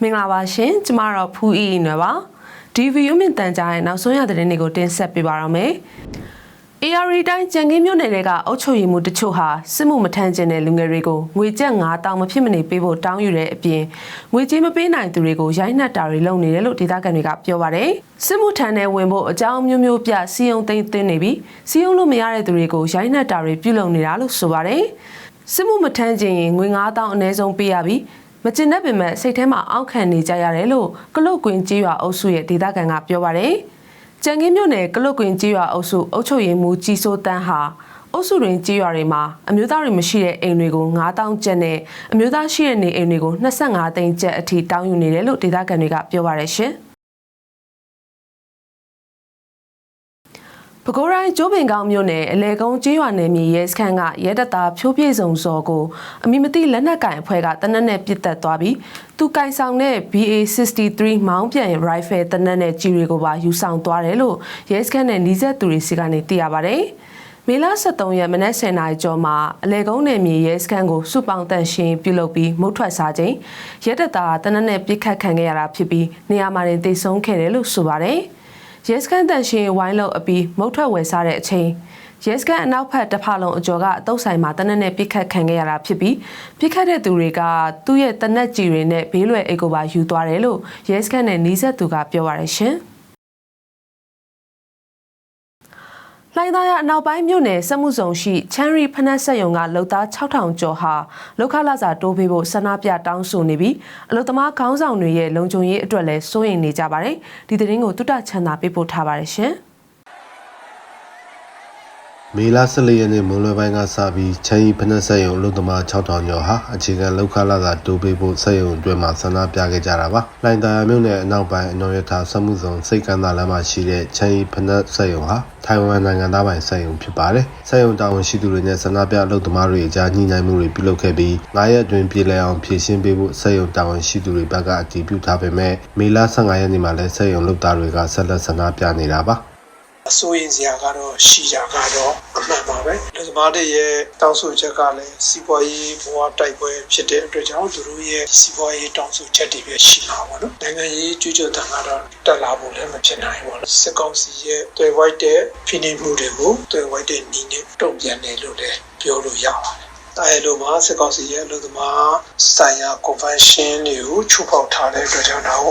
မင်္ဂလာပါရှင်ကျမတော့ဖူးအီအီနွယ်ပါဒီဗီယူမြင့်တန်ကြားရဲ့နောက်ဆုံးရသတင်းတွေကိုတင်ဆက်ပေးပါရမယ် AR တိုင်းကြံကင်းမြို့နယ်တွေကအုပ်ချုပ်ရေးမှုတချို့ဟာစစ်မှုမထမ်းကျင်တဲ့လူငယ်တွေကိုငွေကျပ်9000မဖြစ်မနေပေးဖို့တောင်းယူတဲ့အပြင်ငွေကြေးမပေးနိုင်သူတွေကိုရိုက်နှက်တာတွေလုပ်နေတယ်လို့ဒေသခံတွေကပြောပါတယ်စစ်မှုထမ်းတဲ့ဝင်ဖို့အကြောင်းမျိုးမျိုးပြစီယုံသိမ်းသွင်းနေပြီးစီယုံလို့မရတဲ့သူတွေကိုရိုက်နှက်တာတွေပြုလုပ်နေတာလို့ဆိုပါတယ် စစ်မှုမထမ်းကျင်ရင်ငွေ9000အနည်းဆုံးပေးရပြီးမကျင်တတ်ပင်မဲ့စိတ်ထဲမှာအောက်ခံနေကြရတယ်လို့ကလုတ်ကွင်းကြီးရွာအုပ်စုရဲ့ဒေသခံကပြောပါတယ်။ကြံကင်းမြို့နယ်ကလုတ်ကွင်းကြီးရွာအုပ်စုအုပ်ချုပ်ရေးမှူးကြီးစိုးတန်းဟာအုပ်စုတွင်ကြီးရွာတွေမှာအမျိုးသားတွေမရှိတဲ့အိမ်တွေကို9000ကျပ်နဲ့အမျိုးသားရှိတဲ့နေအိမ်တွေကို25သိန်းကျပ်အထိတောင်းယူနေတယ်လို့ဒေသခံတွေကပြောပါတယ်ရှင်။ ပဲခူးတိုင်းကျိုးပင်ကောင်းမြို့နယ်အလဲကုန်းကျေးရွာနယ်မြေရဲစခန်းကရဲတပ်သားဖြိုးပြေစုံစော်ကိုအမိမတိလက်နက်ကင်အဖွဲ့ကတနက်နဲ့ပစ်တက်သွားပြီးသူကင်ဆောင်တဲ့ BA63 မောင်းပြန် rifle တနက်နဲ့ကြီးတွေကိုပါယူဆောင်သွားတယ်လို့ရဲစခန်းနဲ့နှီးဆက်သူတွေစီကနေသိရပါဗျ။မေလ23ရက်မနက်10:00နာရီကျော်မှာအလဲကုန်းနယ်မြေရဲစခန်းကိုစုပေါင်းတန့်ရှင်းပြုလုပ်ပြီးမုတ်ထွက်စားခြင်းရဲတပ်သားတနက်နဲ့ပစ်ခတ်ခံခဲ့ရတာဖြစ်ပြီးနေရာမှာတင်တိတ်ဆုံးခဲ့တယ်လို့ဆိုပါတယ်။ ရဲစခန်းတန်ရှင်ဝိုင်းလို့အပြီးမုတ်ထွက်ဝယ်စားတဲ့အချိန်ရဲစခန်းအနောက်ဘက်တစ်ဖက်လုံးအကျော်ကအတုပ်ဆိုင်မှာတနက်နဲ့ပြစ်ခတ်ခံခဲ့ရတာဖြစ်ပြီးပြစ်ခတ်တဲ့သူတွေကသူ့ရဲ့တနက်ကြီးတွေနဲ့ဘေးလွယ်အိတ်ကိုပါယူသွားတယ်လို့ရဲစခန်းနဲ့နှီးဆက်သူကပြောပါရရှင်။ လိုင်းသားရအနောက်ပိုင်းမြို့နယ်စက်မှုဇုံရှိချန်ရီဖနက်ဆက်ယုံကလုံသား6000ကျော်ဟာလောက်ခလာစာတိုးပေးဖို့ဆန္ဒပြတောင်းဆိုနေပြီးအလုသမားခေါင်းဆောင်တွေရဲ့လုံခြုံရေးအတွက်လည်းစိုးရိမ်နေကြပါတယ်ဒီသတင်းကိုတုတချန်သာပေးပို့ထားပါတယ်ရှင်။ မေလ14ရက်နေ့မွန်းလွဲပိုင်းကစပြီးချမ်းရီဖနက်ဆက်ယုံလူသမား6000ကျော်ဟာအခြေခံလောက်ခလာသာတိုးပေးဖို့ဆက်ယုံအတွင်းမှာဆန္ဒပြခဲ့ကြတာပါ။လိုင်တာယာမြို့နယ်အနောက်ပိုင်းအနော်ရထာစမှုဆောင်စိတ်ကမ်းသာလမ်းမှာရှိတဲ့ချမ်းရီဖနက်ဆက်ယုံဟာထိုင်ဝမ်နိုင်ငံသားပိုင်ဆက်ယုံဖြစ်ပါတယ်။ဆက်ယုံတာဝန်ရှိသူတွေနဲ့ဆန္ဒပြလူသမားတွေအကြားညှိနှိုင်းမှုတွေပြုလုပ်ခဲ့ပြီး9ရက်အတွင်းပြည်လည်အောင်ဖြည့်ရှင်းပေးဖို့ဆက်ယုံတာဝန်ရှိသူတွေဘက်ကအတည်ပြုထားပေမဲ့မေလ15ရက်နေ့မှာလည်းဆက်ယုံလုပ်သားတွေကဆက်လက်ဆန္ဒပြနေတာပါ။ အစိုးရင်စရာကတော့ရှိကြကတော့အမှန်ပါပဲလူသမားတွေရဲ့တောင်းဆိုချက်ကလည်းစီးပွားရေးဘဝတိုက်ပွဲဖြစ်တဲ့အတွက်ကြောင့်သူတို့ရဲ့စီးပွားရေးတောင်းဆိုချက်တွေပဲရှိမှာပေါ့နော်နိုင်ငံရေးကြွကြွတန်ကတော့တက်လာဖို့လည်းမဖြစ်နိုင်ဘူးပေါ့စစ်ကောင်စီရဲ့တွေ့ဝိုက်တဲ့ဖိနှိပ်မှုတွေကိုတွေ့ဝိုက်တဲ့နီးနဲ့တုံ့ပြန်တယ်လို့လည်းပြောလို့ရပါတယ် တာရလိုမှာစစ်ကောင်စီရဲ့အလို့သမားဆိုင်ရာ convention တွေကိုချိုးဖောက်ထားတဲ့အတွက်ကြောင့်တော့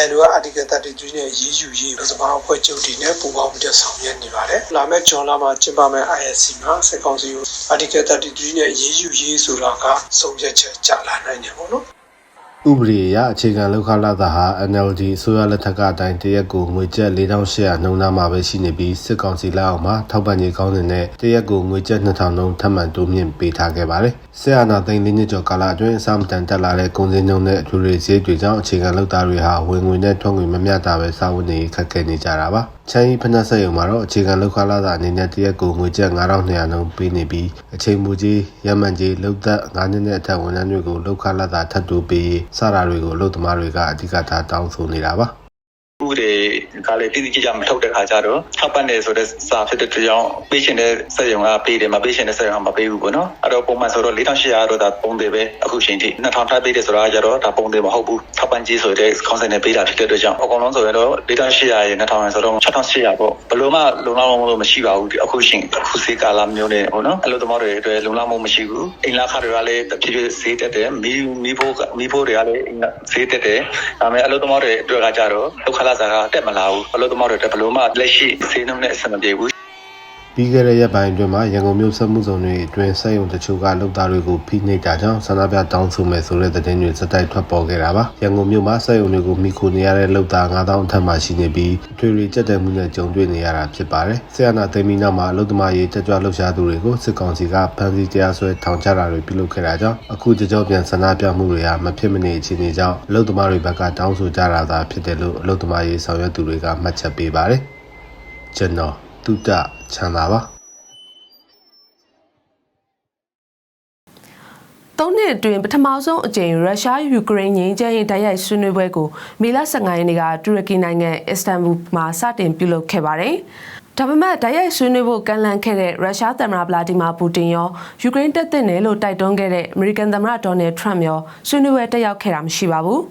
ILO က article 33နဲ့ရေးယူရေးအလို့သမားအဖွဲ့ချုပ်တွေနဲ့ပူးပေါင်းပြီးဆောင်ရွက်နေပါတယ်။လာမယ့်ဂျွန်လမှာကျင်းပမယ့် ISC မှာစစ်ကောင်စီကို article 33နဲ့ရေးယူရေးဆိုတာကဆုံးဖြတ်ချက်ကြလာနိုင်တယ်ပေါ့နော်။ ဥပဒေအရအခြေခံလောက်ခလာတာဟာ NLD အစိုးရလက်ထက်ကအတိုင်းတရက်ကိုငွေကျပ်4800နှုန်းသားမှာပဲရှိနေပြီးစစ်ကောင်စီလက်အောက်မှာထောက်ပံ့ရေးကောင်းတဲ့တရက်ကိုငွေကျပ်2000နှုန်းထပ်မံတိုးမြင့်ပေးထားခဲ့ပါတယ်။ဆက်အာဏာသိမ်းလေးနှစ်ကျော်ကာလအတွင်းအစမတန်တက်လာတဲ့ကုန်စည်နှုန်းနဲ့အထူးတွေဈေးတွေကြောင့်အခြေခံလောက်သားတွေဟာဝင်ငွေနဲ့ထွက်ငွေမမျှတာပဲစာဝတ်နေခက်ခဲနေကြတာပါ။ ချမ်းရီဖနက်ဆက်ယုံမှာတော့အခြေခံလောက်ခလာတာအနေနဲ့တရက်ကိုငွေကျပ်9200နှုန်းပေးနေပြီးအချိန်မူကြီးရမှန်ကြီးလောက်သက်9နှစ်နဲ့အထက်ဝန်ထမ်းတွေကိုလောက်ခလာတာထပ်တိုးပေးစတာတွေကိုအလုပ်သမားတွေကအဓိကထားတောင်းဆိုနေတာပါ ဥပဒေကလည်းတိတိကျကျမထုတ်တဲ့ခါကျတော့ထောက်ပံ့တယ်ဆိုတဲ့စာဖြစ်တဲ့အတွက်ကြောင့်ပေးရှင်တဲ့စက်ရုံကပေးတယ်မပေးရှင်တဲ့စက်ရုံကမပေးဘူးပေါ့နော်အဲ့တော့ပုံမှန်ဆိုတော့4800တော့ဒါပုံသေးပဲအခုချိန်ထိ2000ထပ်ပေးတယ်ဆိုတာကျတော့ဒါပုံသေးမဟုတ်ဘူးထောက်ပံ့ကြီးဆိုတဲ့ concept နဲ့ပေးတာဖြစ်တဲ့အတွက်ကြောင့်အကုန်လုံးဆိုရင်တော့4800ရဲ့2000ရဲ့ဆိုတော့6800ပေါ့ဘယ်လိုမှလုံလောက်မှုလို့မရှိပါဘူးအခုချိန်အခုစေကာလာမျိုးနဲ့ပေါ့နော်အဲ့လိုသမားတွေအတွက်လုံလောက်မှုမရှိဘူးအိမ်လာခါတွေကလည်းတဖြည်းဖြည်းဈေးတက်တယ်မီးမီးဖို့မီးဖို့တွေကလည်းဈေးတက်တယ်ဒါပေမဲ့အဲ့လိုသမားတွေအတွက်ကကြတော့ဒုက္ခလာစားကတက်မလာဘူးအလို့သမားတွေတက်ဘလို့မှလက်ရှိဈေးနှုန်းနဲ့အဆင်မပြေဘူး ပြီးခဲ့တဲ့ရက်ပိုင်းအတွင်းမှာရန်ကုန်မြို့စက်မှုဇုံတွေအတွင်းစက်ရုံတချို့ကလုပ်သားတွေကိုဖိနှိပ်တာကြောင့်ဆန္ဒပြတောင်းဆိုမယ်ဆိုတဲ့သတင်းတွေစက်တိုက်ထွက်ပေါ်ခဲ့တာပါရန်ကုန်မြို့မှာစက်ရုံတွေကိုမိခိုနေရတဲ့လုပ်သား9000အထက်မှရှိနေပြီးထွေထွေကြက်တဲမှုနဲ့ကြုံတွေ့နေရတာဖြစ်ပါတယ်ဆရာနာသိမ်းပြီးနောက်မှာအလုပ်သမားရေးတက်ကြွလှုပ်ရှားသူတွေကိုစစ်ကောင်စီကဖမ်းဆီးတရားစွဲထောင်ချတာတွေပြုလုပ်ခဲ့တာကြောင့်အခုကြောပြန်ဆန္ဒပြမှုတွေဟာမဖြစ်မနေအခြေအနေကြောင့်အလုပ်သမားတွေဘက်ကတောင်းဆိုကြတာသာဖြစ်တယ်လို့အလုပ်သမားရေးဆောင်ရွက်သူတွေကမှတ်ချက်ပေးပါတယ်ကျွန်တော် တုတချမ်းသာပါသုံးနှစ်အတွင်းပထမဆုံးအကြိမ်ရုရှားယူကရိန်းငြိမ်းချမ်းရေးတိုက်ရိုက်ဆွေးနွေးပွဲကိုမေလ15ရက်နေ့ကတူရကီနိုင်ငံအစ္စတန်ဘူမှာစတင်ပြုလုပ်ခဲ့ပါတယ်။ဒါပေမဲ့တိုက်ရိုက်ဆွေးနွေးဖို့ကန့်လန့်ခဲ့တဲ့ရုရှားသမ္မတဗလာဒီမာပူတင်ရောယူကရိန်းတပ်သင့်တယ်လို့တိုက်တွန်းခဲ့တဲ့အမေရိကန်သမ္မတဒေါ်နယ်ထရမ့်ရောဆွေးနွေးပွဲတက်ရောက်ခဲ့တာမရှိပါဘူး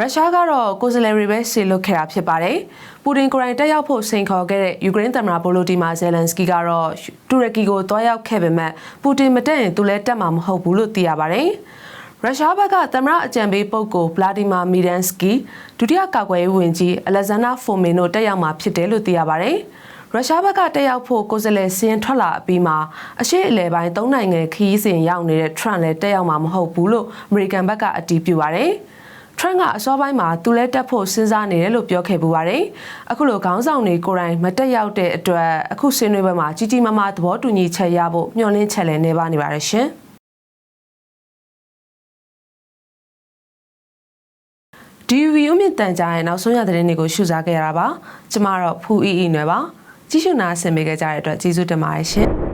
ရုရှားကတော့ကိုယ်စားလှယ်တွေပဲဆေလွတ်ခဲ့တာဖြစ်ပါတယ်။ပူတင်ကိုယ်တိုင်တက်ရောက်ဖို့စိန်ခေါ်ခဲ့တဲ့ယူကရိန်းသမ္မတဗိုလိုဒီမာဇယ်လန်စကီကတော့တူရကီကိုတွားရောက်ခဲ့ပေမဲ့ပူတင်မတက်ရင်သူလည်းတက်မှာမဟုတ်ဘူးလို့သိရပါတယ်။ရုရှားဘက်ကသမ္မတအကြံပေးပုဂ္ဂိုလ်ဗလာဒီမာမီဒန်စကီဒုတိယကာကွယ်ရေးဝန်ကြီးအလက်ဇန်နာဖိုမင်တို့တက်ရောက်မှာဖြစ်တယ်လို့သိရပါတယ်။ရုရှားဘက်ကတက်ရောက်ဖို့ကိုယ်စားလှယ်စင်းထွက်လာအပြီးမှာအရှိအလဲပိုင်း၃နိုင်ငံခရီးစဉ်ရောက်နေတဲ့ထရန့်လည်းတက်ရောက်မှာမဟုတ်ဘူးလို့အမေရိကန်ဘက်ကအတည်ပြုပါတယ်။ Trump ကအစောပိုင်းမှာသူလဲတက်ဖို့စဉ်းစားနေတယ်လို့ပြောခဲ့ပူပါတယ်။အခုလိုခေါင်းဆောင်တွေကိုယ်တိုင်မတက်ရောက်တဲ့အတွက်အခုဆွေးနွေးပွဲမှာကြီးကြီးမားမားသဘောတူညီချက်ရဖို့မျှော်လင့်ချက်လည်းနေပါနေပါတယ်ရှင်။ဒီဗီယိုမြင့်တန်ကြားရဲ့နောက်ဆုံးရသတင်းတွေကိုရှုစားခဲ့ရတာပါ။ကျမတော့ဖူအီအီနွယ်ပါ။ကြည့်ရှုနာဆင်ပေးကြတဲ့အတွက်ကျေးဇူးတင်ပါတယ်ရှင်။